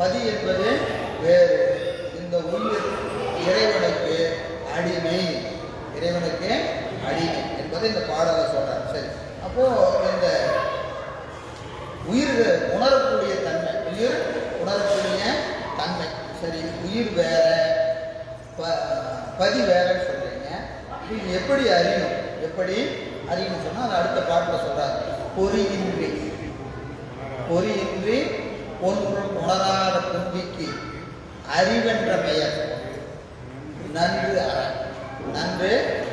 பதி என்பது வேறு. இந்த உயிர் இறைவனுக்கு அடிமை. இறைவனுக்கு அடிமை என்பதை இந்த பாடலை சொல்றார். சரி. அப்போ இந்த உயிர் உணரக்கூடிய தன்மை உயிர் உணரக்கூடிய தன்மை. சரி உயிர் வேற ப பதி வேறன்னு சொல்றீங்க. இது எப்படி அறியணும்? எப்படி அறியணும் சொன்னால் அது அடுத்த பாட்டில் சொல்றாரு. பொறியின்றி. பொறியின்றி. ஒன்றும் உணராத கும்பிக்கு அறிவென்ற பெயர். நன்று அற. நன்று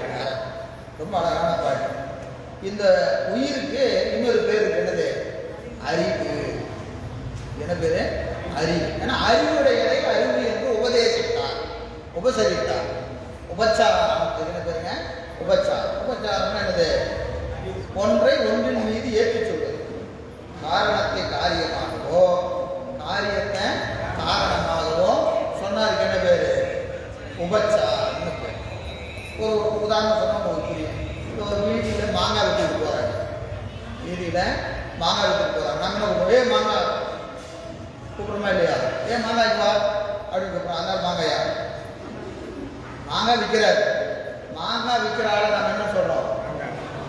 ரொம்ப அழகான பாட்டு. இந்த உயிருக்கு இன்னொரு பேர் என்னது? அறிவு. என்ன பேரு? அறிவு. ஏன்னா அறிவுடையதை அறிவு என்று உபதேசித்தார். உபசரித்தார். உபச்சாரம் என்ன பேருங்க. உபச்சாரம். உபச்சாரம்னா என்னது? ஒன்றை ஒன்றின் மீது ஏற்றுச் சொல்வது. காரணத்தை காரியமாக காரியத்தை காரணமாகவோ சொன்னாருக்கு என்ன பேரு உபச்சாரம்னு பேர் ஒரு உதாரணம் சொன்னால் உங்களுக்கு புரியும் இப்போ ஒரு வீட்டில் மாங்காய் விட்டுட்டு போகிறாங்க வீதியில் மாங்காய் விட்டுட்டு போகிறாங்க நாங்கள் ஒரே மாங்காய் கூப்பிடுமா இல்லையா? ஏன் மாங்காய் வா. அப்படின்னு கூப்பிடுறோம் அந்த மாங்காயா? மாங்காய் விற்கிறாரு மாங்காய் விற்கிற ஆளை நாங்கள் என்ன சொல்கிறோம்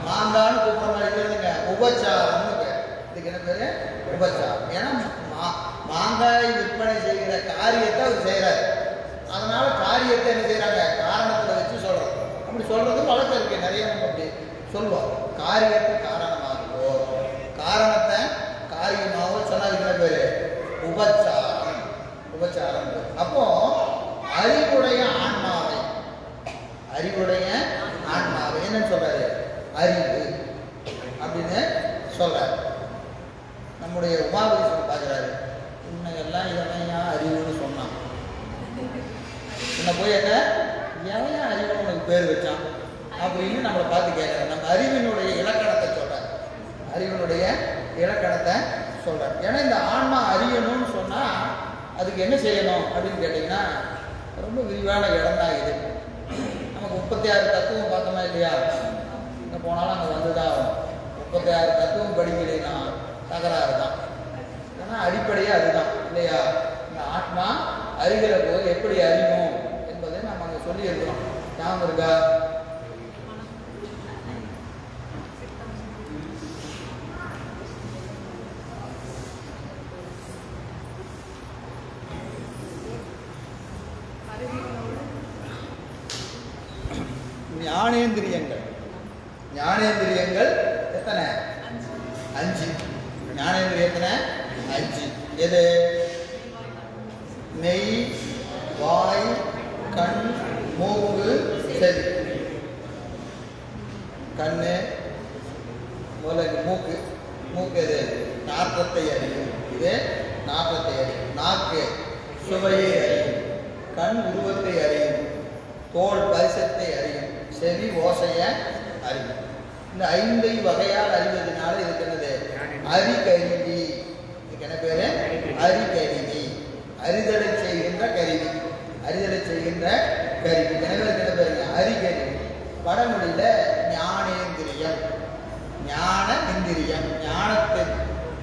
மாங்கான்னு கூப்பிட்ற மாதிரி இல்லைங்க உபச்சாரம்னு பேர் இதுக்கு என்ன பேர்? உபச்சாரம். ஏன்னா மா மாங்காய் விற்பனை செய்கிற காரியத்தை அவர் செய்கிறார் அதனால காரியத்தை என்ன செய்யறாங்க காரணத்தில் வச்சு சொல்கிறோம் அப்படி சொல்கிறது வழக்கம் இருக்கு. நிறைய நம்ம அப்படி சொல்லுவோம். காரியத்தை காரணமாகவோ காரணத்தை காரியமாகவோ சொன்னதுக்கு பேரு? உபச்சாரம். உபச்சாரம் அப்போ அறிவுடைய ஆன்மாவை. அறிவுடைய ஆன்மாவை என்னன்னு சொல்றாரு? அறிவு. அப்படின்னு சொல்றாரு. நம்முடைய உபாபதி பார்க்குறாரு. உன்னை எல்லாம் இவன் அறிவு? அறிவுன்னு போய் என்ன? எவன் ஏன் உனக்கு பேர் வச்சான்? அப்படின்னு நம்மளை பார்த்து கேட்குறேன் நம்ம அறிவினுடைய இலக்கணத்தை சொல்கிறேன் அறிவனுடைய இலக்கணத்தை சொல்கிறேன் ஏன்னா இந்த ஆன்மா அறியணும்னு சொன்னால் அதுக்கு என்ன செய்யணும் அப்படின்னு கேட்டிங்கன்னா ரொம்ப விரிவான இடம் தான் இது. நமக்கு முப்பத்தி ஆறு தத்துவம் பார்த்தோமா இல்லையா? எங்கே போனாலும் அங்கே வந்து தான் ஆகும். முப்பத்தி ஆறு தத்துவம் படிக்கலைன்னா தகராறு தான். ஏன்னா அடிப்படையே அதுதான் இல்லையா? இந்த ஆத்மா அறிகிற போது எப்படி அறியும் சொல்லி இருக்கிறோம் ஞாபகம் இருக்கா? ஞானேந்திரியங்கள். ஞானேந்திரியங்கள் எத்தனை அஞ்சு ஞானேந்திரியம் எத்தனை அஞ்சு எது மெய் வாய் கண் மூக்கு செவி கண்ணு முதல்ல மூக்கு மூக்கு எது நாற்றத்தை அறியும் இது நாற்றத்தை அறியும் நாக்கு சுவையை அறியும் கண் உருவத்தை அறியும் தோல் பரிசத்தை அறியும் செவி ஓசையை அறியும் இந்த ஐந்தை வகையால் அறிவதனால இதுக்கு என்னது அறிகருவி இதுக்கு என்ன பேரு அறிகருவி அறிதலை செய்கின்ற கருவி அறிதலை செய்கின்ற கருவி எனவே இதுக்கு என்ன பேருங்க அறிகருவி வடமொழியில ஞானேந்திரியம். ஞான இந்திரியம் ஞானத்தை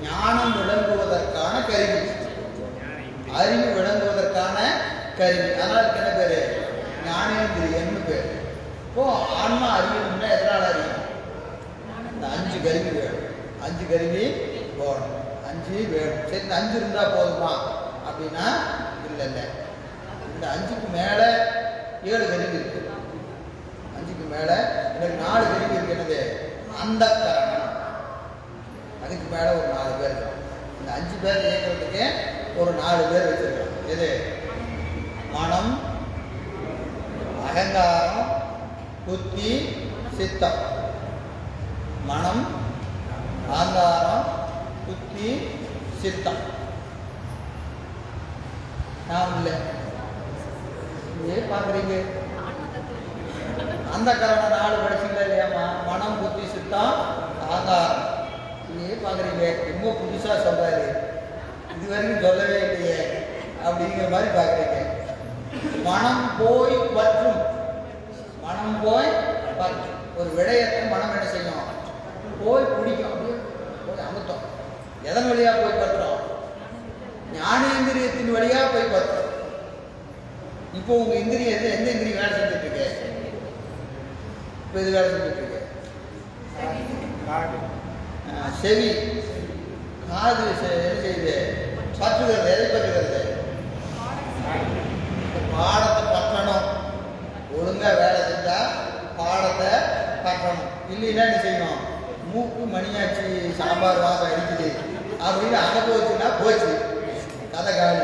ஞானம் விளங்குவதற்கான கருவி. அறிவு விளங்குவதற்கான கருவி. அதனால என்ன பேரு? ஞானேந்திரியம்னு பேரு. இப்போ ஆன்மா அறியணும்னா எதனால் அறியும் இந்த அஞ்சு கருவி வேணும். அஞ்சு கருவி போகணும் அஞ்சு வேணும். சரி இந்த அஞ்சு இருந்தால் போதுமா? அப்படின்னா இல்லை இல்லை இந்த அஞ்சுக்கு மேலே ஏழு கருவி இருக்கு. அஞ்சுக்கு மேலே எனக்கு நாலு கருவி இருக்கு. என்னது? அந்த அதுக்கு மேலே ஒரு நாலு பேர் இந்த அஞ்சு பேர் இயக்கிறதுக்கு ஒரு நாலு பேர் வச்சிருக்கிறோம் எது? மனம் அகங்காரம் புத்தி சித்தம். மனம் அகங்காரம் புத்தி சித்தம். நான் இல்லை. பார்க்குறீங்க? அந்த கரண நாலு படிச்சீங்களா இல்லையாம்மா? மனம் புத்தி சுத்தம் அகங்காரம். ஏன் பார்க்குறீங்க. ரொம்ப புதுசாக சொல்கிறாரு இது வரைக்கும் சொல்லவே இல்லையே. அப்படிங்கிற மாதிரி பார்க்குறீங்க. மனம் போய் பற்றும். மனம் போய் பற்றும். ஒரு விடயத்தை மனம் என்ன செய்யும்? போய் பிடிக்கும். அப்படியே போய் அமுத்தம். எதன் வழியாக போய் பற்றும்? ஞானேந்திரியத்தின் வழியா போய் பற்றும். இப்போ உங்க இந்திரியம் எந்த எந்த இந்திரியம் வேலை செஞ்சுட்டு இருக்கு இப்போ இது வேலை செஞ்சுட்டு இருக்கு செவி. காது செ- என்ன செய்யுது? பற்றுகிறது. எதை பற்றுகிறது? பாடத்தை பற்றணும். ஒழுங்கா வேலை செஞ்சா பாடத்தை பற்றணும். இல்லைன்னா என்ன செய்யணும்? மூக்கு மணியாச்சி சாம்பார் வாசம் அடிக்குது. அப்படின்னு அனுபவிச்சுன்னா போச்சு. கதை காலி.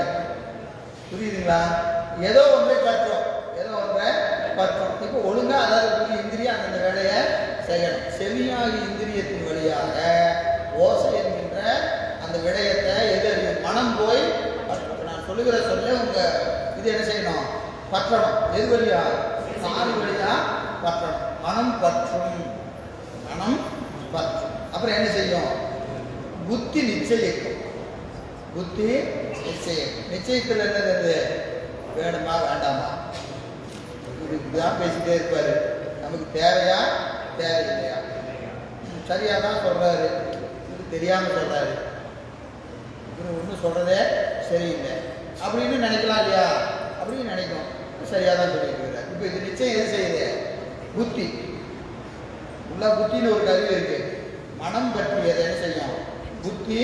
புரியுதுங்களா? ஏதோ ஒன்றை பற்றோம் ஏதோ ஒன்றை பற்றோம் இப்போ ஒழுங்கா அதாவது ஒரு இந்திரியம் அந்தந்த வேலையை செய்யணும். செவியாகி இந்திரியத்தின் வழியாக ஓசை என்கின்ற அந்த விடயத்தை எது அறியும் மனம் போய் பற்றணும். நான் சொல்லுகிற சொல்ல உங்க இது என்ன செய்யணும்? பற்றணும் எது வழியா? சாரி வழியா பற்றணும் மனம் பற்றும் மனம் பற்றும் அப்புறம் என்ன செய்யும்? புத்தி நிச்சயிக்கும். புத்தி நிச்சயம் நிச்சயத்தில் என்னது வேணுமா வேண்டாமா? இதுதான் பேசிட்டே இருப்பார். நமக்கு தேவையா தேவையில்லையா? சரியா தான் சொல்கிறாரு இது தெரியாமல் சொல்கிறாரு இவர் ஒன்றும் சொல்கிறதே சரியில்லை. அப்படின்னு நினைக்கலாம் இல்லையா? அப்படின்னு நினைக்கும். சரியாக தான் சொல்லியிருக்கிறார். இப்போ இது நிச்சயம் எது செய்யுது? புத்தி. உள்ள புத்தின்னு ஒரு கருவி இருக்கு. மனம் பற்றியதை என்ன செய்யும்? புத்தி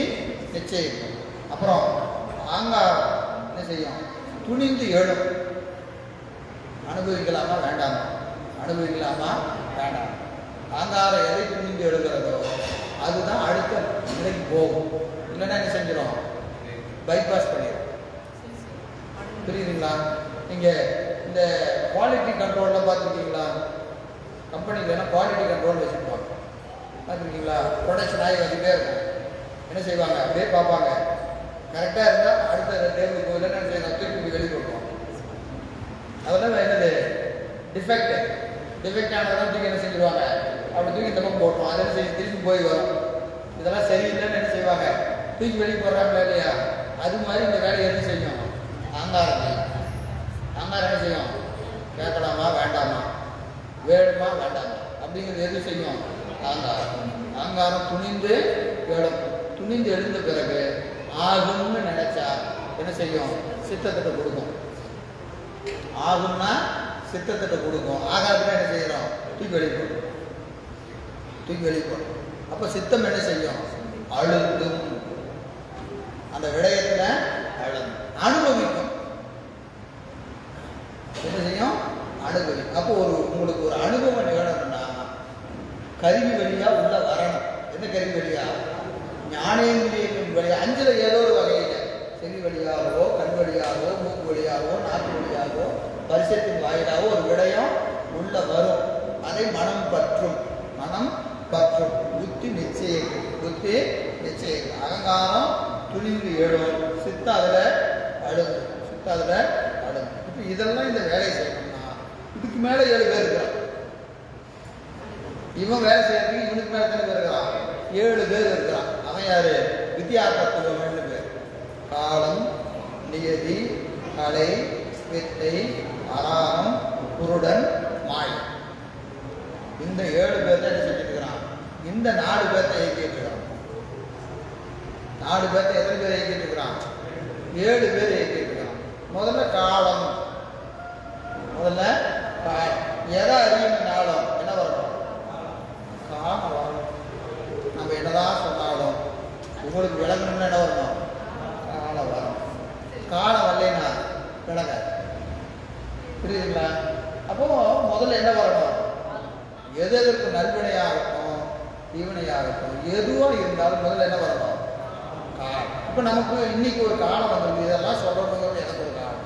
நிச்சயம் அப்புறம் ஆங்காரம் என்ன செய்யும்? துணிந்து எழும் அனுபவிக்கலாமா வேண்டாமா? அனுபவிக்கலாமா வேண்டாம். ஆங்காரம் எதை துணிந்து எழுகிறதோ அதுதான் அடுத்த நிலைக்கு போகும். இல்லைன்னா என்ன செஞ்சிடும் பைபாஸ் பண்ணிடும் புரியுதுங்களா? நீங்கள் இந்த குவாலிட்டி கண்ட்ரோலில் பார்த்துருக்கீங்களா? கம்பெனிலலாம் குவாலிட்டி கண்ட்ரோல் வச்சுருப்பாங்க பார்த்துருக்கீங்களா? ப்ரொடக்ஷன் ஆகி வந்துட்டே இருக்கும். என்ன செய்வாங்க? அப்படியே பார்ப்பாங்க. கரெக்டாக இருந்தால் அடுத்த டேபிள் போய் நான் செய்யணும் தூக்கி வெளியே கொடுப்போம் அதெல்லாம் என்னது? டிஃபெக்ட் டிஃபெக்ட் ஆனதெல்லாம் தூக்கி என்ன செஞ்சிருவாங்க? அப்படி தூக்கி இந்த பக்கம் போட்டோம் அதெல்லாம் செய்ய திருப்பி போய் வரும். இதெல்லாம் சரியில்லைன்னு என்ன செய்வாங்க? தூக்கி வெளியே போடுறாங்களா இல்லையா? அது மாதிரி இந்த வேலையை என்ன செய்யும்? அங்காரம் அங்காரம் என்ன செய்யும்? கேட்கலாமா? வேண்டாமா? வேணுமா வேண்டாமா? அப்படிங்கிறது எது செய்யும்? அங்காரம் அங்காரம் துணிந்து எழும் துணிந்து எழுந்த பிறகு ஆகும்னு நினைச்சா என்ன செய்யும்? சித்தத்திட்ட கொடுக்கும். ஆகும்னா சித்தத்திட்ட கொடுக்கும். ஆகாதுன்னா என்ன செய்யறோம்? தூக்கி வெளியே போடும் தூக்கி வெளியே போடும் அப்போ சித்தம் என்ன செய்யும்? அழுதும் அந்த விடயத்துல அழுதும் அனுபவிக்கும். என்ன செய்யும்? அனுபவிக்கும். அப்போ ஒரு உங்களுக்கு ஒரு அனுபவம் நிகழணும்னா கருவி வழியா உள்ள வரணும். என்ன கருவி வழியா? ஞானேந்திரியத்தின் வழியா அஞ்சுல ஏதோ ஒரு வகையில் செவி வழியாகவோ கண் வழியாகவோ மூக்கு வழியாகவோ நாக்கு வழியாகவோ பரிசத்தின் வாயிலாகவோ ஒரு விடயம் உள்ள வரும். அதை மனம் பற்றும். மனம் பற்றும். புத்தி நிச்சயிக்கும். புத்தி நிச்சயிக்கும். அகங்காரம் துணிந்து எழும் சித்த அதில் அழுது சித்த அதில் அழுது இப்போ இதெல்லாம் இந்த வேலையை செய்யணும்னா இதுக்கு மேலே ஏழு பேர் இருக்கிறான் இவன் வேலை செய்யறதுக்கு இவனுக்கு மேல தானே பேர் இருக்கிறான் ஏழு பேர் இருக்கிறான் யாரு? வித்யா தத்துவம்னு பேர். காலம் நியதி கலை வித்தை அராகம் குருடன் மாய். இந்த ஏழு பேர்த்த என்ன செஞ்சுருக்கிறான் இந்த நாலு பேர்த்த இயக்கிட்டு இருக்கிறான் நாலு பேர்த்த எத்தனை பேர் இயக்கிட்டு இருக்கிறான் ஏழு பேர் இயக்கிட்டு இருக்கிறான் முதல்ல காலம். முதல்ல எதை அறியணும் நாளம். என்ன வரணும் காலம். நம்ம என்னதான் சொன்னாலும் உங்களுக்கு விளங்கணும்னு என்ன வரணும்? காலம் வரும். காலம் வரலைன்னா விளங்காது புரியுதுங்களா? அப்போ முதல்ல என்ன வரணும்? எது எதற்கு நல்வினையாகட்டும் தீவினையாகட்டும் எதுவாக இருந்தாலும் முதல்ல என்ன வரணும்? காலம் இப்போ நமக்கு இன்னைக்கு ஒரு காலம் வந்திருக்கு. இதெல்லாம் சொல்லணுங்கிறது எனக்கு ஒரு காலம்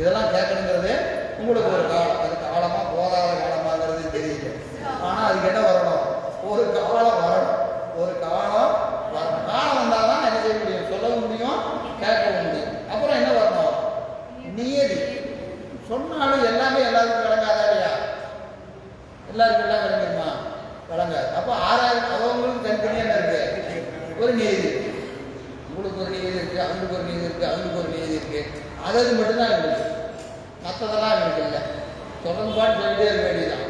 இதெல்லாம் கேட்கணுங்கிறது உங்களுக்கு ஒரு காலம் அது காலமாக போதாத காலமாகிறது தெரியல. ஆனால் அதுக்கு என்ன வரணும்? ஒரு காலம் வரணும். ஒரு காலம் வரணும் காலம் வந்தாதான் என்ன செய்ய முடியும் சொல்லவும் முடியும் கேட்கவும் முடியும் அப்புறம் என்ன வரணும் நியதி சொன்னாலும் எல்லாமே எல்லாருக்கும் விளங்காதா இல்லையா? எல்லாருக்கும் எல்லாம் விளங்குமா? விளங்காது. அப்போ ஆறாயிரம் அவங்களுக்கு தனித்தனியாக என்ன இருக்கு? ஒரு நீதி உங்களுக்கு ஒரு நீதி இருக்கு அவங்களுக்கு ஒரு நீதி இருக்கு அவங்களுக்கு ஒரு நீதி இருக்கு. அதது மட்டும்தான் எங்களுக்கு மற்றதெல்லாம் எங்களுக்கு இல்லை. தொடர்ந்து பாட்டு சொல்லிட்டே இருக்க வேண்டியதுதான்.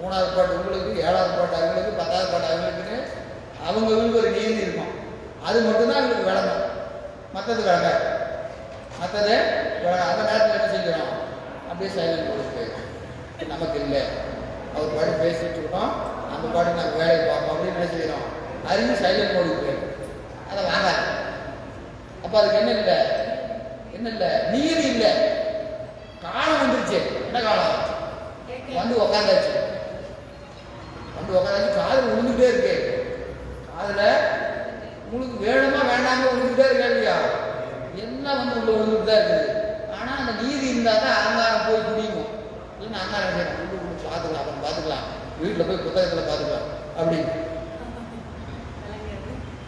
மூணாவது பாட்டு உங்களுக்கு ஏழாவது பாட்டு அவங்களுக்கு பத்தாவது பாட்டு அவங்களுக்குன்னு அவங்கவுங்களுக்கு ஒரு நீதி இருக்கும். அது மட்டும்தான் எங்களுக்கு விளங்கும். மற்றது விளங்காது. மற்றது விளங்காது. அந்த நேரத்தில் என்ன செஞ்சிடும் அப்படியே சைலண்ட் கொடுத்து நமக்கு இல்லை. அவர் பாட்டு பேசிட்டு இருக்கோம் நம்ம பாட்டு நாங்கள் வேலையை பார்ப்போம் அப்படின்னு என்ன செய்கிறோம் அறிவு சைலண்ட் மோடுக்கு போயிடும். அதை வாங்காது. அப்போ அதுக்கு என்ன இல்லை? என்ன இல்லை? நீர் இல்லை. காலம் வந்துருச்சு. என்ன காலம்? வந்து உக்காந்தாச்சு. வந்து உக்காந்தாச்சு. காதில் விழுந்துகிட்டே இருக்கு. காதில் உங்களுக்கு வேணுமா வேண்டாம விழுந்துகிட்டே இருக்கா இல்லையா? எல்லாம் வந்து உள்ள விழுந்துட்டு தான் இருக்குது. ஆனால் அந்த நீதி இருந்தால் தான் அலங்காரம் போய் முடியும் இல்லைன்னா அலங்காரம் செய்யணும் உள்ள உள்ள பார்த்துக்கலாம் அப்புறம் பார்த்துக்கலாம். வீட்டில் போய் புத்தகத்தில் பார்த்துக்கலாம். அப்படின்னு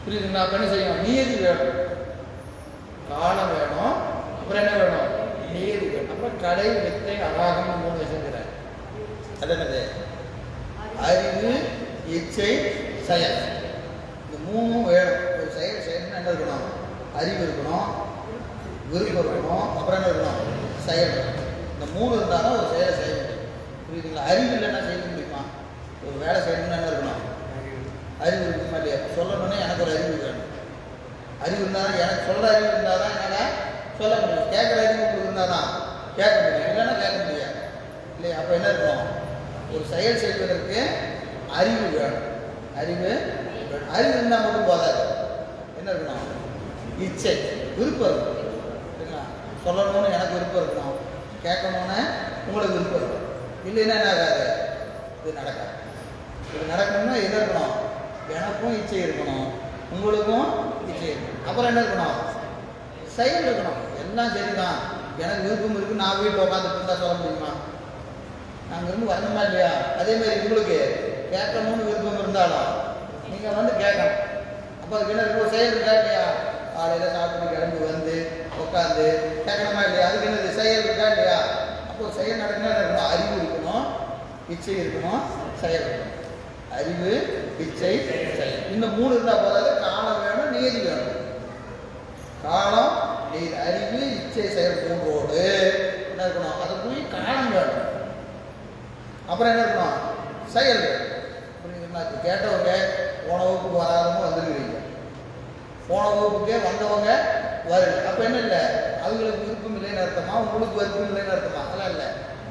புரியுதுங்களா? அப்போ என்ன செய்யணும்? நீதி வேணும். காலம் வேணும். அப்புறம் என்ன வேணும்? நீதி வேணும். அப்புறம் கடை வித்தை அராகம் மூணு வச்சிருக்கிறார். அது என்னது? அறிவு இச்சை செயல். இந்த மூணும் வேணும். ஒரு செயல் செய்யணும்னா என்ன இருக்கணும்? அறிவு இருக்கணும். விருப்பம் இருக்கணும் அப்புறம் என்ன இருக்கணும் செயல். இந்த மூணு இருந்தால் தான் ஒரு செயலை செய்ய முடியும். புரியுதுங்களா? அறிவு இல்லைன்னா செய்ய முடியுமா? ஒரு வேலை செய்யணும்னா என்ன இருக்கணும்? அறிவு இருக்குமா இல்லையா? சொல்லணும்னா எனக்கு ஒரு அறிவு வேணும். அறிவு இருந்தால் தான் எனக்கு சொல்கிற அறிவு இருந்தால் தான் என்னால் சொல்ல முடியும். கேட்குற அறிவு உங்களுக்கு இருந்தால் தான் கேட்க முடியும். இல்லைன்னா கேட்க முடியாது. இல்லையா? அப்போ என்ன இருக்கணும் ஒரு செயல் செய்வதற்கு அறிவு வேணும். அறிவு வேணும். அறிவு இருந்தால் மட்டும் போதாது. என்ன இருக்கணும்? இச்சை. விருப்பம். சொல்லணும்னு எனக்கு விருப்பம் இருக்கணும் கேட்கணும்னு உங்களுக்கு விருப்பம் இருக்கும். இல்லைன்னா என்ன ஆகாது? இது நடக்காது. இது நடக்கணும்னா எது இருக்கணும்? எனக்கும் இச்சை இருக்கணும். உங்களுக்கும் இச்சை இருக்கணும். அப்புறம் என்ன இருக்கணும்? செயல் இருக்கணும். எல்லாம் சரிதான். எனக்கு விருப்பம் இருக்கு. நான் வீட்டில் உட்காந்துட்டு இருந்தால் சொல்ல முடியுமா? நாங்கள் இருந்து வரணுமா இல்லையா? அதே மாதிரி உங்களுக்கு கேட்கணும்னு விருப்பம் இருந்தாலும் நீங்கள் வந்து கேட்கணும். அப்போ அதுக்கு என்ன இருக்கும் செயல் இருக்கா இல்லையா? காலையில் சாப்பிட்டு கிளம்பி வந்து உட்காந்து கேட்கணுமா இல்லையா? அதுக்கு என்னது? செயல் இருக்கா இல்லையா? அப்போ செயல் நடக்கணும் அறிவு இருக்கணும். இச்சை இருக்கணும். செயல் இருக்கணும். அறிவு இச்சை செயல். இந்த மூணு இருந்தால் போதாது. காலம் வேணும் நீதி வேணும். காலம் நீதி. அறிவு இச்சை செயல் மூன்றோடு என்ன இருக்கணும்? அது போய் காலம் வேணும். அப்புறம் என்ன இருக்கணும்? செயல் வேணும். புரியுதுங்களா இப்போ கேட்டவங்க போன வகுப்புக்கு வராதவங்க வந்துருக்கிறீங்க. போன வகுப்புக்கே வந்தவங்க வருது. அப்போ என்ன இல்லை? அவங்களுக்கு விருப்பம் இல்லைன்னு அர்த்தமா? உங்களுக்கு விருப்பம் இல்லைன்னு அர்த்தமா? அதெல்லாம் இல்லை.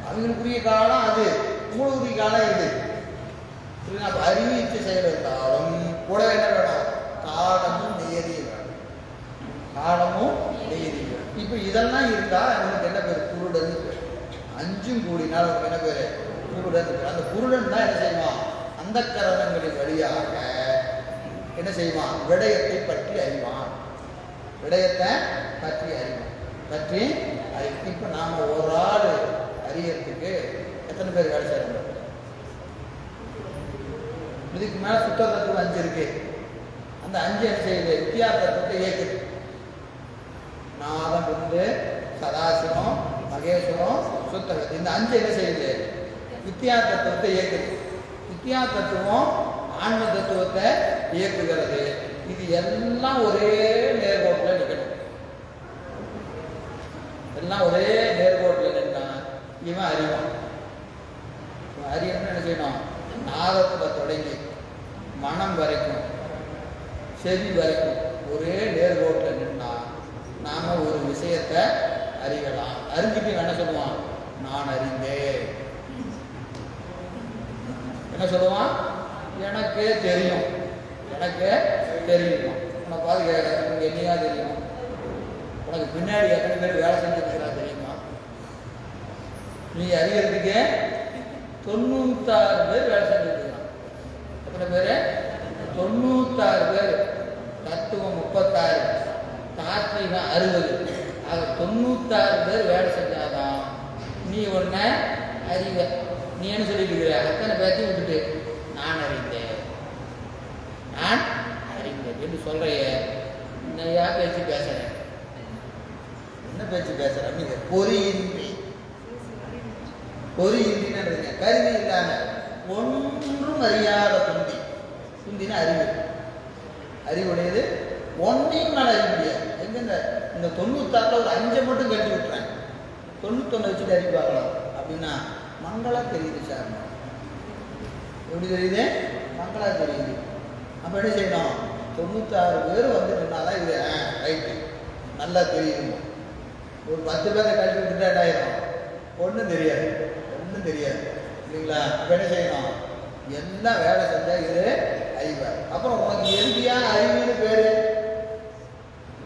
அவங்களுக்குரிய காலம் அது. உங்களுக்குரிய காலம் இது. புரியுதா அப்போ அறிவு செயல் கூட என்ன வேணும்? காலமும் நியதியும் வேணும். காலமும் நியதியும் வேணும். இப்போ இதெல்லாம் இருக்கா? அவனுக்கு என்ன பேர்? குருடன் பேர். அஞ்சும் கூடினால் அவனுக்கு என்ன பேர்? குருடன் பேர். அந்த குருடன் தான் என்ன செய்வான்? அந்த கரணங்களின் வழியாக என்ன செய்வான்? விடயத்தை பற்றி அறிவான். விடயத்தை பற்றி அறிவோம். பற்றி அறி இப்போ நாம் ஒரு ஆள் அறியறதுக்கு எத்தனை பேர் வேலை செய்யணும் இதுக்கு மேலே சுத்தத்துவம் அஞ்சு இருக்கு. அந்த அஞ்சு என்ன செய்யுது வித்தியாச இயக்குது. நாதம் வந்து சதாசிவம் மகேஸ்வரம் சுத்தகத்து இந்த அஞ்சு என்ன செய்யுது? வித்யா தத்துவத்தை இயக்குது. வித்யா தத்துவம் ஆன்ம தத்துவத்தை இயக்குகிறது. இது எல்லாம் ஒரே நேர்கோட்டில் நிற்கணும் எல்லாம் ஒரே நேர்கோட்டில் நின்னா இவன் அறிவான். இவன் அறியணும்னு என்ன செய்யணும்? நாதத்தில் தொடங்கி மனம் வரைக்கும் செவி வரைக்கும் ஒரே நேர்கோட்டில் நின்னா நாம் ஒரு விஷயத்தை அறியலாம். அறிஞ்சிட்டு என்ன சொல்லுவான்? நான் அறிந்தேன். என்ன சொல்லுவான்? எனக்கே தெரியும். எனக்கே தெரியும். உனக்கு பார்த்து உனக்கு என்னையா தெரியும்? உனக்கு பின்னாடி எத்தனை பேர் வேலை செஞ்சிருக்கிறா தெரியுமா? நீ அறியறதுக்கே தொண்ணூத்தாறு பேர் வேலை செஞ்சிருக்கிறான் எத்தனை பேர்? தொண்ணூத்தாறு பேர். தத்துவம் முப்பத்தாறு தாத்வீகம் அறுபது. ஆக தொண்ணூத்தாறு பேர் வேலை செஞ்சாதான் நீ ஒன்ன அறிவ. நீ என்ன சொல்லிட்டு இருக்கிற? அத்தனை பேர்த்தையும் விட்டுட்டு நான் அறிந்தேன் அறிந்தேன் என்று நிறையா பேச்சு பேசுகிறேன் என்ன பேச்சு பேசுகிறேன் நீங்க பொறியின்றி. பொறியின்றின்னு கருவி இல்லாம ஒன்றும் அறியாத புந்தி புந்தினா அறிவு. அறிவுடையது ஒன்றையும் நான் அறிய முடியாது. எங்க இந்த இந்த தொண்ணூத்தாறில் ஒரு அஞ்சை மட்டும் கட்டி விட்டுறேன். தொண்ணூத்தொன்று வச்சுட்டு அறிவு பார்க்கலாம். அப்படின்னா மங்களா தெரியுது சார். எப்படி தெரியுது? மங்களா தெரியுது. அப்போ என்ன செய்யணும்? தொண்ணூத்தாறு பேர் வந்து நின்னாதான் இது ரைட்டு நல்லா தெரியும். ஒரு பத்து பேரை கழிச்சு விட்டுட்டா ஆயிரும்? ஒன்றும் தெரியாது. ஒன்றும் தெரியாது. இல்லைங்களா? வேலை என்ன செய்யணும்? என்ன வேலை செஞ்சால் இது அறிவார் அப்புறம் உனக்கு எறுதியா அறிவுன்னு பேர்?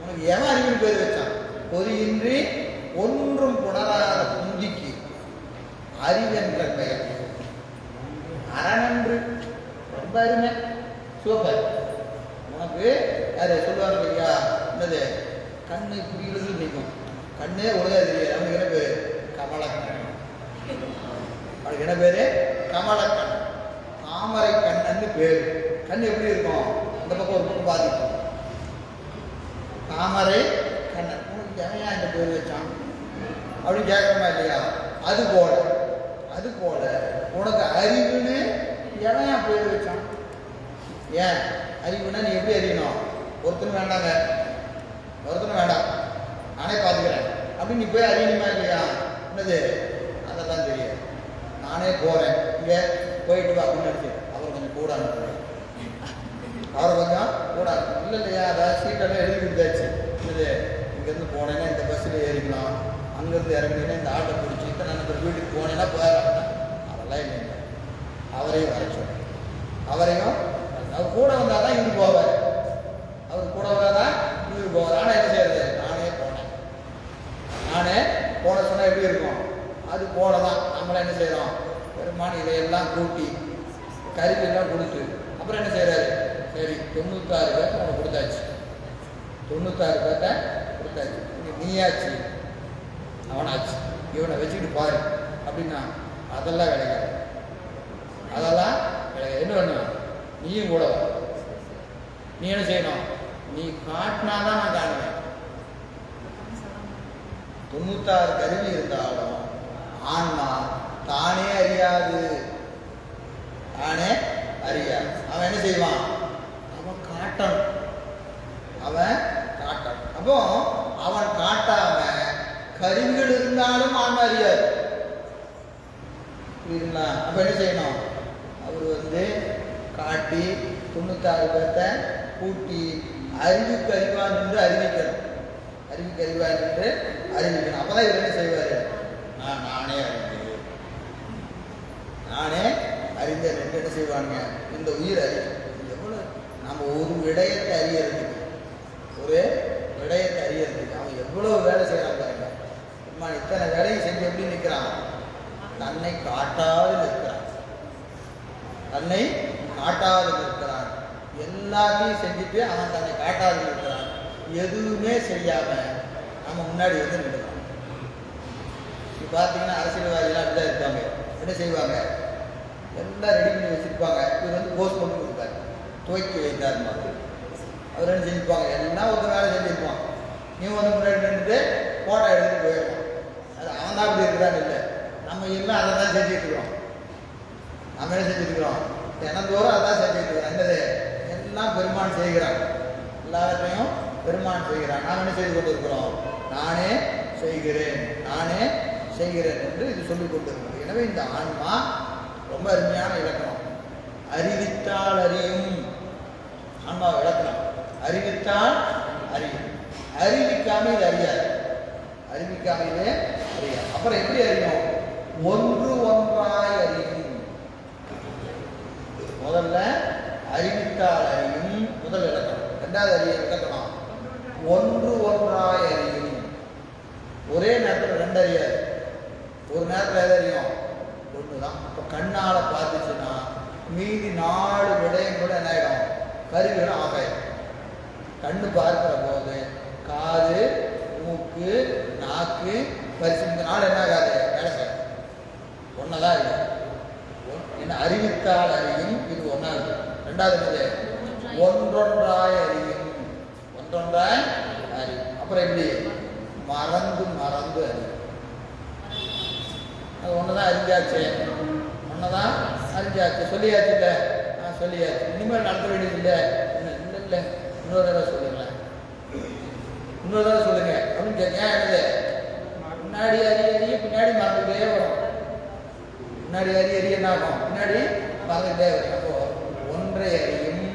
உனக்கு ஏன் அறிவுன்னு பேர் வச்சான்? பொறியின்றி ஒன்றும் புணராத புந்திக்கு. அறிவென்ற பெயர். அரணன்று ரொம்ப அருமை. சூப்பர். உனக்கு அதை சொல்லுவாங்க இல்லையா என்னது? கண்ணு புரியுறது நிற்கும் கண்ணே ஒழுங்கா தெரியாது அவனுக்கு என்ன பேர்? கமலக்கண் அவனுக்கு என்ன பேர்? கமலக்கண் தாமரை கண்ணன்னு பேர். கண் எப்படி இருக்கும்? இந்த பக்கம் ஒரு பக்கம் பாதிக்கும் தாமரை கண்ணன். உனக்கு எவையா இந்த பேர் வச்சான்? அப்படின்னு கேட்கணுமா இல்லையா? அது போல. அது போல உனக்கு அறிவுன்னு எவையா பேர் வச்சான்? ஏன்? அறிவுனா நீ எப்படி அறியணும் ஒருத்தனும் வேண்டாங்க. ஒருத்தனும் வேண்டாம். நானே பார்த்துக்கிறேன். அப்படின்னு நீ போய் அறியணுமா இல்லையா? என்னது? அதெல்லாம் தெரியாது. நானே போகிறேன் இங்கே போயிட்டு வா அப்படின்னு நினச்சி. அவர் கொஞ்சம் கூட அனுப்புறேன் அவரை கொஞ்சம் கூட இல்லை இல்லையா? அதாவது சீட்டெல்லாம் எழுதி கொடுத்தாச்சு. என்னது? இங்கேருந்து போனேன்னா இந்த பஸ்ஸில் ஏறிக்கலாம். அங்கேருந்து இறங்கினா இந்த ஆட்டோ பிடிச்சி இத்தனை நம்பர் வீட்டுக்கு போனேன்னா போயிடலாம். அதெல்லாம் இல்லைங்க. அவரையும் வர சொல்லு. அவரையும் அவர் கூட வந்தால் தான் இவர் போவார். அவர் கூட வந்தால் தான் இவர் போவார். ஆனால் என்ன செய்யறது? நானே போனேன். நானே போன சொன்னால் எப்படி இருக்கும்? அது போல தான் நம்மளாம் என்ன செய்கிறோம் பெருமான் இதையெல்லாம் கூட்டி கருவியெல்லாம் கொடுத்து அப்புறம் என்ன செய்கிறாரு சரி தொண்ணூத்தாறு பேர்த்த உனக்கு கொடுத்தாச்சு. தொண்ணூத்தாறு பேர்த்த கொடுத்தாச்சு. இனி நீயாச்சு. அவனாச்சு. இவனை வச்சுக்கிட்டு பாரு. அப்படின்னா அதெல்லாம் கிடையாது அதெல்லாம் கிடையாது என்ன பண்ணுவேன்? நீயும் கூட வா. நீ என்ன செய்யணும்? நீ காட்டினாதான் நான் காணுவேன் தொண்ணூத்தாறு கருவி இருந்தாலும் ஆன்மா தானே அறியாது. தானே அறியாது. அவன் என்ன செய்வான்? அவன் காட்டணும். அவன் காட்டணும். அப்போ அவன் காட்டாம கருவிகள் இருந்தாலும் ஆன்மா அறியாது. புரியுதுங்களா? அப்ப என்ன செய்யணும்? அவர் வந்து காட்டி தொண்ணூத்தாறு பேர்த்த கூட்டி அறிவுக்கு அறிவான் என்று அறிவிக்கணும். அறிவுக்கு அறிவான் என்று அறிவிக்கணும். அப்பதான் இவர் என்ன செய்வார்? நான் நானே அறிந்தேன் நானே அறிந்தேன் ரெண்டு என்ன செய்வாங்க இந்த உயிர் அறிவு எவ்வளவு? நம்ம ஒரு விடயத்தை அறியறதுக்கு ஒரு விடயத்தை அறியறதுக்கு அவன் எவ்வளவு வேலை செய்யறான் பாருங்க. அம்மா இத்தனை வேலையும் செஞ்சு எப்படி நிற்கிறான் தன்னை காட்டாது நிற்கிறான். தன்னை காட்டாது இருக்கிறான் எல்லாத்தையும் செஞ்சுட்டு அவன் தன்னை காட்டாது இருக்கிறான். எதுவுமே செய்யாம நம்ம முன்னாடி வந்து நிற்கிறான் இப்போ பார்த்தீங்கன்னா அரசியல்வாதிகள் அப்படிதான் இருப்பாங்க. என்ன செய்வாங்க? எல்லாம் ரெடி பண்ணி வச்சுருப்பாங்க. இவர் வந்து போஸ்ட் பண்ணி கொடுத்தாரு துவக்கி வைத்தார் மாதிரி. அவர் என்ன செஞ்சுப்பாங்க எல்லாம் ஒரு வேலை செஞ்சுருப்பான். நீ வந்து முன்னாடி நின்றுட்டு ஃபோட்டோ எடுத்துட்டு போயிடுவான். அது அவன் தான் அப்படி இருக்கிறான்னு இல்லை. நம்ம எல்லாம் அதை தான் செஞ்சுட்டு இருக்கிறோம். நம்ம என்ன செஞ்சுருக்கிறோம் தினந்தோறும் அதான் செஞ்சுட்டு என்னது எல்லாம் பெருமான் செய்கிறான் எல்லாத்தையும் பெருமான் செய்கிறான் நாம் என்ன செய்து கொண்டிருக்கிறோம்? நானே செய்கிறேன். நானே செய்கிறேன் என்று இது சொல்லிக் கொண்டிருக்கிறது. எனவே இந்த ஆன்மா ரொம்ப அருமையான இலக்கணம். அறிவித்தால் அறியும். ஆன்மா இலக்கணம் அறிவித்தால் அறியும். அறிவிக்காம இது அறியாது. அறிவிக்காமலே அறியாது. அப்புறம் எப்படி அறியும்? ஒன்று ஒன்றாய் அறியும். முதல்ல அறிவித்தால் அறியும் முதல் இலக்கணம். ரெண்டாவது அறிய இலக்கணம். ஒன்று ஒன்றாய் அறியும். ஒரே நேரத்தில் ரெண்டு அறியாது. ஒரு நேரத்தில் எது அறியும்? ஒன்று தான் இப்போ கண்ணால் பார்த்துச்சுன்னா மீதி நாலு விடயம் கூட என்ன ஆகிடும் கருவிகளும் ஆகாயம் கண்ணு பார்க்கிற போது காது மூக்கு நாக்கு பரிசு இந்த நாள் என்ன ஆகாது? வேலை செய்யும் ஒன்றதான் இருக்கும் என்ன அறிவித்தால் அறியும் இது ரெண்டாவது என்னது? ஒன்றொன்றாய் அறியும். ஒன்றொன்றாய் அறியும். அப்புறம் எப்படி? மறந்து மறந்து அறியும். அது ஒன்று தான் அறிஞ்சாச்சு. ஒன்று தான் அறிஞ்சாச்சு. சொல்லியாச்சு இல்லை? ஆ சொல்லியாச்சு. இனிமேல் நடத்த வேண்டியது இல்லை. இல்லை இல்லை இல்லை. இன்னொரு தடவை சொல்லுங்களேன். இன்னொரு தடவை சொல்லுங்க. அப்படின்னு கேட்க ஏன் என்னது? முன்னாடி அறிய அறிய பின்னாடி மறந்துட்டே வரும். முன்னாடி அறிய அறிய என்ன ஆகும்? பின்னாடி மறந்துட்டே வரும். அப்போ அறியும்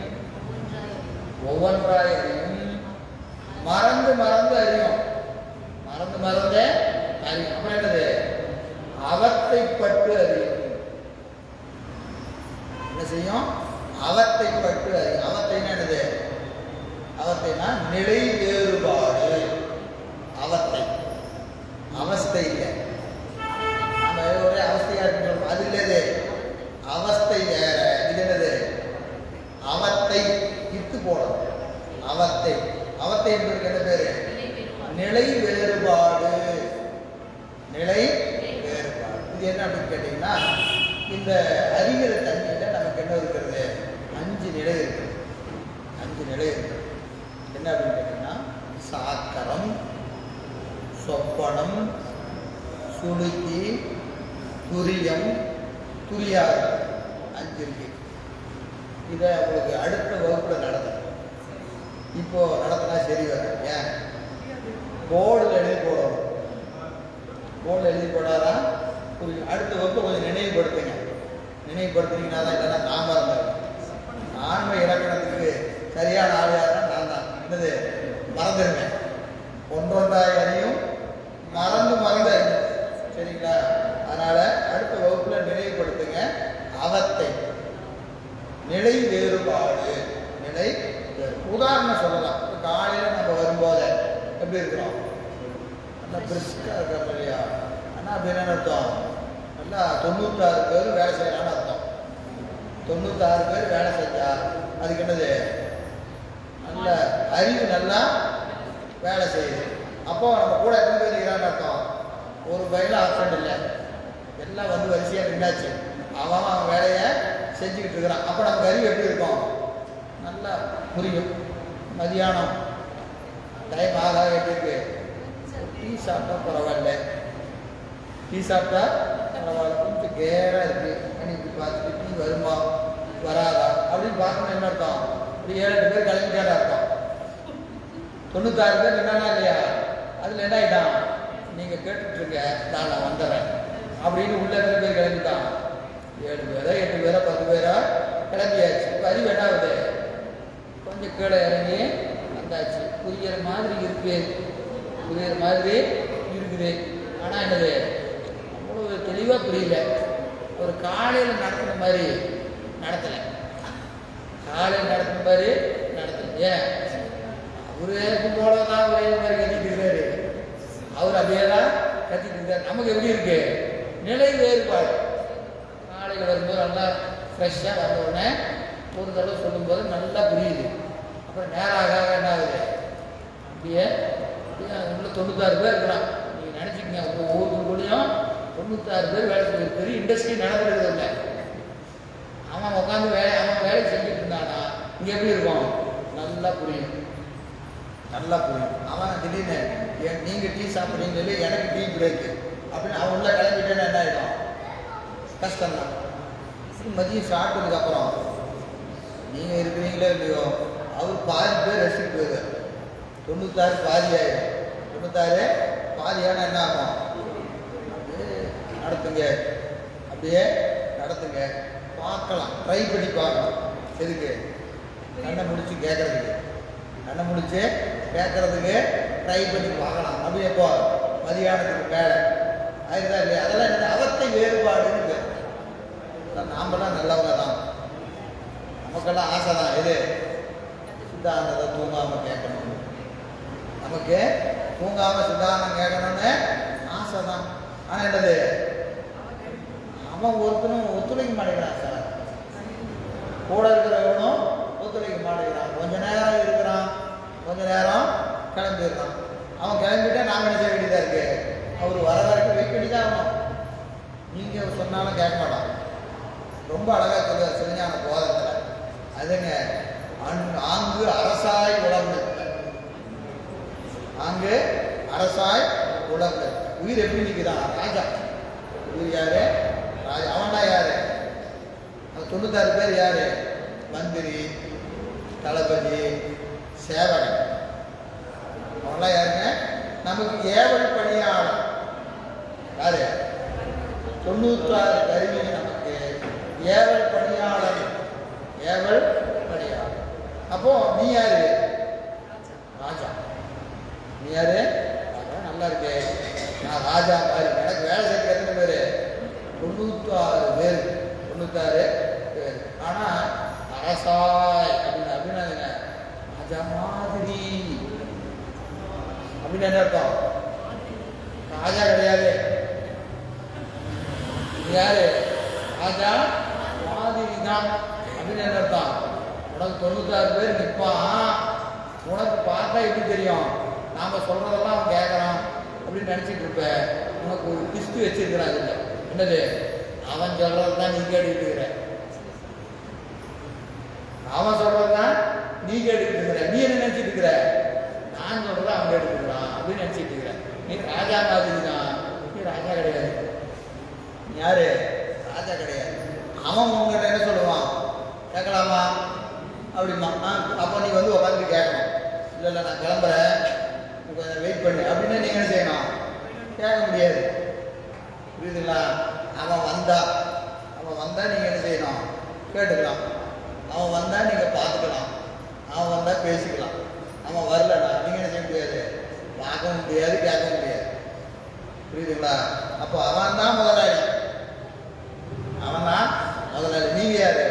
ஒவ்வொன்றாய் அறியும் மறந்து மறந்து அறியும். மறந்து மறந்து அறியும். அப்புறம் என்னது? அவத்தைப்பட்டு அறியும். என்ன செய்யும்? அவத்தைப்பட்டு அறியும். அவத்தைன்னா என்னது? அவத்தைனா நிலை வேறுபாடு அவத்தை. அவஸ்தை இல்லை. போர்டில் எழுதி போடாதா அடுத்த வகுப்பு கொஞ்சம் நினைவுபடுத்துங்க. நினைவுபடுத்துனீங்கன்னா தான் இல்லைன்னா நான் மறந்துடுவேன் ஆண்மை இலக்கணத்துக்கு சரியான ஆள் யாருன்னா நான் தான். என்னது? மறந்துடுங்க ஒன்றொன்றாய் அறியும் மறந்து மறந்து சரிங்களா? அதனால அடுத்த வகுப்புல நினைவுபடுத்துங்க. அவத்தை. நிலை வேறுபாடு. நிலை உதாரணம் சொல்லலாம். காலையில் நம்ம வரும்போது எப்படி இருக்கிறோம்? நல்லா பிரிஸ்காக இருக்கிறோம் இல்லையா ஆனால் அப்படி என்ன அர்த்தம்? நல்லா தொண்ணூத்தாறு பேர் வேலை செய்யலாம்னு அர்த்தம். தொண்ணூத்தாறு பேர் வேலை செஞ்சா அதுக்கு என்னது? நல்ல அறிவு நல்லா வேலை செய்யுது. அப்போ நம்ம கூட எத்தனை பேர் இருக்கிறான்னு அர்த்தம்? ஒரு பையில ஆப்ஷன் இல்லை. எல்லாம் வந்து வரிசையாக நின்றாச்சு அவன் அவன் வேலையை செஞ்சுக்கிட்டு இருக்கிறான். அப்போ நமக்கு அறிவு எப்படி இருக்கும்? நல்லா புரியும். மதியானம். டைம் ஆக ஆக எப்படி டீ சாப்பிட்டா பரவாயில்ல. டீ சாப்பிட்டா பரவாயில்ல. கொஞ்சம் கேராக இருக்கு. அன்னைக்கு பார்த்துட்டு டீ வருமா? வராதா? அப்படின்னு பார்க்கணும் என்ன அர்த்தம்? ஒரு ஏழு எட்டு பேர் கிளம்பிட்டாரு இருக்கான் தொண்ணூத்தாறு பேர் என்னன்னா இல்லையா? அதில் என்ன ஆகிட்டான் நீங்கள் கேட்டுட்ருங்க. நான் நான் வந்துடுறேன் அப்படின்னு உள்ள எத்தனை பேர் கிளம்பிட்டான்? ஏழு பேரா? எட்டு பேரா? பத்து பேரோ? கிளம்பியாச்சு. இப்போ அறிவு என்ன ஆகுது? கொஞ்சம் கீழே இறங்கி வந்தாச்சு. புரியிற மாதிரி இருக்கு. புரியிற மாதிரி இருக்குது. ஆனால் என்னது? அவ்வளோ தெளிவாக புரியல. ஒரு காலையில் நடத்துன மாதிரி நடத்தலை காலையில் நடத்துன மாதிரி நடத்தலை ஏன்? அவரு போல தான் ஒரே மாதிரி கத்திட்டு இருக்காரு. அவர் அப்படியே தான் கத்திட்டு இருக்காரு. நமக்கு எப்படி இருக்கு? நிலை வேறுபாடு. காலையில் வரும்போது நல்லா ஃப்ரெஷ்ஷாக வந்த உடனே ஒரு தடவை சொல்லும்போது நல்லா புரியுது. அப்புறம் நேரம் ஆக ஆக என்ன ஆகுது? அப்படியே உள்ள தொண்ணூத்தாறு பேர் இருக்கிறான். நீங்கள் நினச்சிக்கங்க உங்கள் ஒவ்வொருத்தருக்குள்ளேயும் தொண்ணூத்தாறு பேர் வேலை செய்ய பெரிய இண்டஸ்ட்ரி நடக்கிறது இல்லை. அவன் உட்காந்து வேலை அவன் வேலை செஞ்சுட்டு இருந்தானா? இங்கே எப்படி இருப்பான்? நல்லா புரியும். நல்லா புரியும். அவன் திடீர்னு ஏன் நீங்கள் டீ சாப்பிட்றீங்க சொல்லி எனக்கு டீ பிரேக்கு அப்படின்னு அவன் உள்ள கிளம்பிட்டேன்னா என்ன ஆகிடும் கஷ்டம்தான். மதியம் சாப்பிட்டதுக்கு அப்புறம் நீங்கள் இருக்கிறீங்களோ இல்லையோ? அவர் பாதி பேர் ரசிட்டு போயிருக்காரு தொண்ணூத்தாறு பாதி ஆயிடும் தொண்ணூத்தாறு பாதியான என்ன ஆகும்? அப்படியே நடத்துங்க. அப்படியே நடத்துங்க. பார்க்கலாம். ட்ரை பண்ணி பார்க்கலாம். சரிங்க கண்ணை முடிச்சு கேட்கறதுக்கு கண்ணை முடிச்சு கேட்கறதுக்கு ட்ரை பண்ணி பார்க்கலாம். அப்படி எப்போ மதியானத்துக்கு மேலே. அதுதான் இல்லையா? அதெல்லாம் என்ன? அவத்தை வேறுபாடுன்னு. பேர். அதான் நாமெல்லாம் நல்லவங்க தான் நமக்கெல்லாம் ஆசை தான் எது? சித்தாந்தத்தை தூங்காமல் கேட்கணும். நமக்கு தூங்காமல் சுதாரணம் கேட்கணும்னு ஆசை தான் ஆனால் என்னது? அவன் ஒருத்தனும் ஒத்துழைக்க மாட்டேங்கிறான் சார். கூட இருக்கிறவனும் ஒத்துழைக்க மாட்டேங்கிறான். கொஞ்ச நேரம் இருக்கிறான். கொஞ்ச நேரம் கிளம்பிடுறான். அவன் கிளம்பிட்டா நாம என்ன செய்ய வேண்டியதா இருக்கு? அவர் வர வரைக்கும் வெயிட் பண்ணி தான் ஆகணும் நீங்க சொன்னாலும் கேட்க மாட்டான். ரொம்ப அழகா சொல்லுவார் சிவஞான போதத்தில். அதுங்க அன்- ஆங்கு அரசாய் உழந்து அங்கு அரசாய் உழந்து உயிர் எப்படி நிற்கிறான் ராஜா. உயிர் யாரு? ராஜா. அவன்டா யாரு? அந்த தொண்ணூத்தாறு பேர் யாரு? மந்திரி தளபதி சேவகன். அவங்களாம் யாருங்க? நமக்கு ஏவல் பணியாளர். யாரு? தொண்ணூத்தாறு கருவி நமக்கு. ஏவல் பணியாளர். ஏவல் பணியாளர். அப்போ நீ யாரு? நீ யாரு? நல்லா இருக்கே. நான் ராஜா மாதிரி. எனக்கு வேலை செய்ய எத்தனை பேர்? தொண்ணூத்தாறு பேர். தொண்ணூத்தாறு பேர். ஆனா அரசாய். அப்படின்னு அப்படின்னு ராஜா மாதிரி. அப்படின்னு என்ன அர்த்தம்? ராஜா கிடையாது. யாரு? ராஜா மாதிரி தான். அப்படின்னு என்ன அர்த்தம்? உனக்கு தொண்ணூத்தாறு பேர் நிற்பான் உனக்கு பார்த்தா எப்படி தெரியும்? நாம் சொல்றதெல்லாம் அவன் கேட்குறான் அப்படின்னு நினைச்சிட்டு இருப்ப. உனக்கு ஒரு கிஸ்து வச்சிருக்கிறான் என்னது? அவன் சொல்கிறது தான் நீ கேட்டுக்கிட்டு இருக்கிற அவன் சொல்றதுதான் நீ கேட்டுக்கிட்டு இருக்கிற நீ என்ன நினச்சிட்டு இருக்கிற நான் சொல்கிறத அவன் கேட்டுக்கிறான் அப்படின்னு நினைச்சிட்டு இருக்கிற நீ ராஜா மாதிரி தான். நீ ராஜா கிடையாது. நீ யாரு? ராஜா கிடையாது. அவன் உங்ககிட்ட என்ன சொல்லுவான்? கேட்கலாமா? அப்படிமா ஆ அப்போ நீ வந்து உட்காந்து கேட்கணும். இல்லை இல்லை நான் கிளம்புறேன். கொஞ்சம் வெயிட் பண்ணு. அப்படின்னு நீங்கள் என்ன செய்யணும்? கேட்க முடியாது. புரியுதுங்களா? அவன் வந்தா அவன் வந்தா நீங்கள் என்ன செய்யணும்? கேட்டுக்கலாம். அவன் வந்தா நீங்கள் பார்த்துக்கலாம். அவன் வந்தா பேசிக்கலாம். அவன் வரலடா நீங்கள் என்ன செய்ய முடியாது? பார்க்க முடியாது கேட்க முடியாது. புரியுதுங்களா? அப்போ அவன் தான் முதலாளி. அவன் தான் முதலாளி. நீங்க யாரு?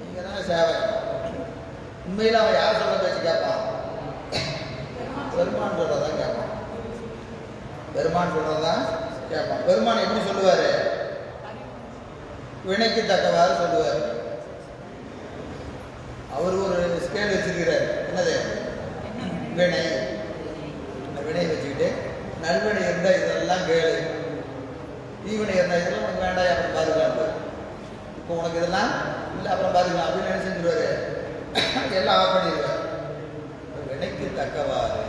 நீங்க தான் சேவை உண்மையில அவன் யார் சொல்ல பேசி கேட்பான்? பெருமான் சொல்றதான் கேட்பான். பெருமான் சொல்றதான் கேட்பான். பெருமான் எப்படி சொல்லுவாரு? வினைக்கு தக்கவாறு சொல்லுவார். அவர் ஒரு ஸ்கேல் வச்சிருக்கிறார். என்னது? வினை. அந்த வினை வச்சுக்கிட்டு நல்வினை இருந்தால் இதெல்லாம் கேளு. தீவினை இருந்தால் இதெல்லாம் உனக்கு வேண்டாம் அப்புறம் பாதுகாப்பு இப்போ உனக்கு இதெல்லாம் இல்லை அப்புறம் பாதுகாப்பு அப்படின்னு என்ன எல்லாம் ஆஃப் பண்ணிடுவார். வினைக்கு தக்கவாறு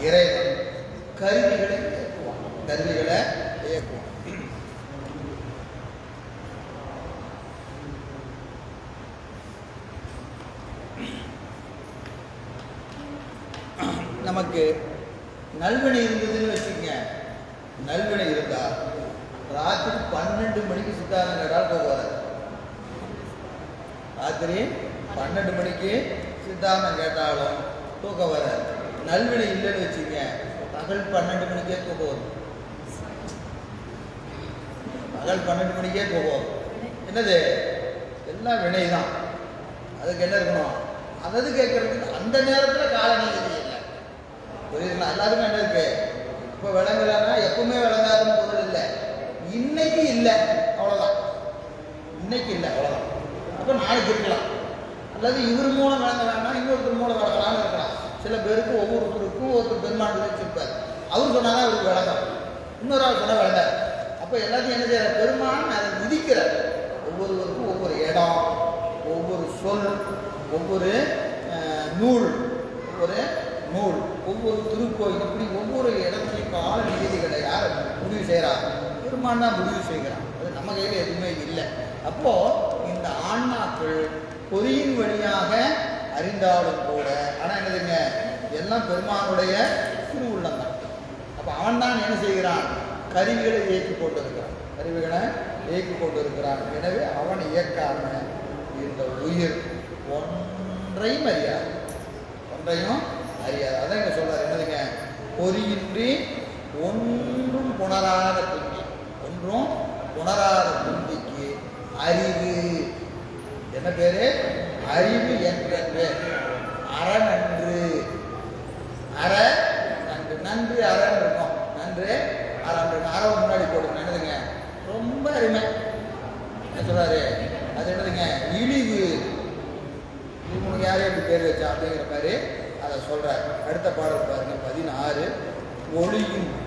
இறைவன் கருவிகளை இயக்குவான். கருவிகளை இயக்குவான். நமக்கு நல்வினை இருந்ததுன்னு வச்சுக்கோங்க. நல்வினை இருந்தா ராத்திரி பன்னெண்டு மணிக்கு சித்தாந்தம் கேட்டால் போகாது. ராத்திரி பன்னெண்டு மணிக்கு சித்தாந்தம் கேட்டாலும் தூக்கம் வராது. நல்வினை இல்லைன்னு வச்சுக்கங்க. பகல் பன்னெண்டு மணிக்கே தூக்கம் வரும். பகல் பன்னெண்டு மணிக்கே தூக்கம் வரும். என்னது? எல்லாம் வினை தான் அதுக்கு என்ன இருக்கணும்? அதது கேட்கறதுக்கு அந்த நேரத்தில் கால நீதி இல்லை. புரியுதுங்களா? எல்லாருக்கும் என்ன இருக்கு? இப்போ விளங்குறாங்கன்னா எப்பவுமே விளங்காதுன்னு பொருள் இல்லை. இன்னைக்கு இல்லை. அவ்வளோதான் இன்னைக்கு இல்லை. அவ்வளோதான் அப்போ நாளைக்கு இருக்கலாம். அல்லது இவர் மூலம் விளங்குறாங்கன்னா இன்னொருத்தர் மூலம் விளங்கலாம்னு இருக்கலாம். சில பேருக்கு ஒவ்வொருத்தருக்கும் ஒருத்தர் பெருமாள் வச்சிருப்பார். அவர் சொன்னாதான் அவருக்கு விளங்கும் இன்னொரு ஆள் சொன்னால் விளங்காது. அப்போ எல்லாத்தையும் என்ன செய்யற பெருமான் அதை விதிக்கிறார் ஒவ்வொருவருக்கும் ஒவ்வொரு இடம் ஒவ்வொரு சொல் ஒவ்வொரு நூல் ஒவ்வொரு நூல் ஒவ்வொரு திருக்கோயில் இப்படி ஒவ்வொரு இடத்துலையும் கால நிகழ்ச்சிகளை யார் முடிவு செய்கிறார்? பெருமான் தான் முடிவு செய்கிறான் அது நம்ம கையில் எதுவுமே இல்லை. அப்போது இந்த ஆன்மாக்கள் பொறியின் வழியாக அறிந்தாலும் கூட ஆனால் என்னதுங்க எல்லாம் பெருமானுடைய திருவுள்ளம் தான் அப்போ அவன் தான் என்ன செய்கிறான்? கருவிகளை இயக்கி கொண்டிருக்கிறான். கருவிகளை இயக்கி கொண்டிருக்கிறான். எனவே அவன் இயக்காம இந்த உயிர் ஒன்றையும் அறியாது. ஒன்றையும் அறியாது. அதான் இங்கே சொல்றாரு. என்னதுங்க? பொறியின்றி ஒன்றும் புணராத புந்தி ஒன்றும் புணராத புந்திக்கு அறிவு. என்ன பேரு? அறிவு என்றது அற அறநன்று அற நன்று. நன்று அறன் இருக்கும். நன்று அறம் இருக்கும். அறவை முன்னாடி போடுங்க. என்னதுங்க? ரொம்ப அருமை. என்ன சொல்றாரு? அது என்னதுங்க? இழிவு. இவங்களுக்கு யாரையும் எப்படி பேர் வச்சா? அப்படிங்கிற மாதிரி அதை சொல்றாரு. அடுத்த பாடல் பாருங்க. பதினாறு ஒளியும்